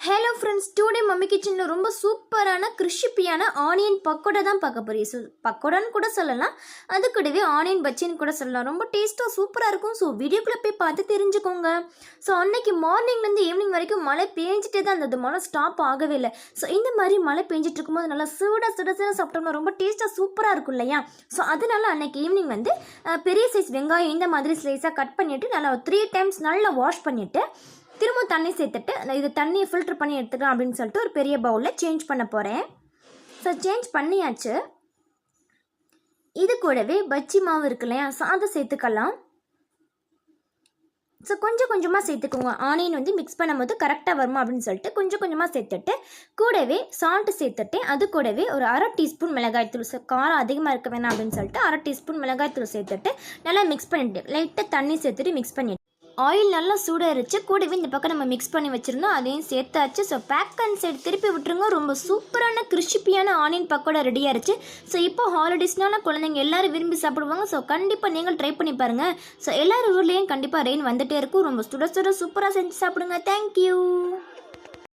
Hello friends today mummy கிச்சனில் ரொம்ப சூப்பரான கிறிஸ்பியான ஆனியன் பக்கோடா தான் பார்க்க போகிறீங்க ஸோ பக்கோடான்னு கூட சொல்லலாம். அது கூடவே ஆனியன் பச்சின்னு கூட சொல்லலாம். ரொம்ப டேஸ்ட்டாக சூப்பராக இருக்கும். ஸோ வீடியோக்குள்ளே போய் பார்த்து தெரிஞ்சுக்கோங்க. ஸோ அன்னைக்கு மார்னிங்லேருந்து ஈவினிங் வரைக்கும் மழை பேஞ்சிட்டே தான் இருந்தது. மழை ஸ்டாப் ஆகவே இல்லை. ஸோ இந்த மாதிரி மழை பேஞ்சிட்டு இருக்கும்போது நல்லா சூடாக சுட சுட சாப்பிட்டோம்னா ரொம்ப டேஸ்ட்டாக சூப்பராக இருக்கும் இல்லையா? ஸோ அதனால அன்னைக்கு ஈவினிங் வந்து பெரிய சைஸ் வெங்காயம் இந்த மாதிரி ஸ்லைஸாக கட் பண்ணிவிட்டு நல்லா த்ரீ டைம்ஸ் நல்லா வாஷ் பண்ணிவிட்டு திரும்ப தண்ணி சேர்த்துட்டு நான் இது தண்ணியை ஃபில்டர் பண்ணி எடுத்துக்கலாம் அப்படின்னு சொல்லிட்டு ஒரு பெரிய பவுலில் சேஞ்ச் பண்ண போகிறேன் ஸோ சேஞ்ச் பண்ணியாச்சு. இது கூடவே பஜ்ஜி மாவு இருக்கு இல்லையா ஸோ அதை சேர்த்துக்கலாம். ஸோ கொஞ்சம் கொஞ்சமாக சேர்த்துக்கோங்க. ஆனியன் வந்து மிக்ஸ் பண்ணும்போது கரெக்டாக வருமா அப்படின்னு சொல்லிட்டு கொஞ்சம் கொஞ்சமாக சேர்த்துட்டு கூடவே சால்ட்டு சேர்த்துட்டு அது கூடவே ஒரு அரை டீஸ்பூன் மிளகாய்த்தூள் ஸோ காரம் அதிகமாக இருக்க வேணாம் அப்படின்னு சொல்லிட்டு அரை டீஸ்பூன் மிளகாய்த்தூள் சேர்த்துட்டு நல்லா மிக்ஸ் பண்ணிவிட்டு லைட்டாக தண்ணி சேர்த்துட்டு மிக்ஸ் பண்ணிவிட்டு ஆயில் நல்லா சூடாயிருச்சு கூடவே இந்த பக்கம் நம்ம மிக்ஸ் பண்ணி வச்சுருந்தோம். அதையும் சேர்த்தாச்சு. ஸோ பேக் அண்ட் சைடு திருப்பி விட்டுருங்க. ரொம்ப சூப்பரான கிறிஸ்பியான ஆனியன் பக்கோடா ரெடியாக இருச்சு ஸோ இப்போ ஹாலிடேஸ்னால குழந்தைங்க எல்லாரும் விரும்பி சாப்பிடுவாங்க. ஸோ கண்டிப்பாக நீங்கள் ட்ரை பண்ணி பாருங்கள் ஸோ எல்லார் ஊர்லேயும் கண்டிப்பாக ரெயின் வந்துட்டே இருக்கும். ரொம்ப சுட சுட சூப்பராக செஞ்சு சாப்பிடுங்க. தேங்க்யூ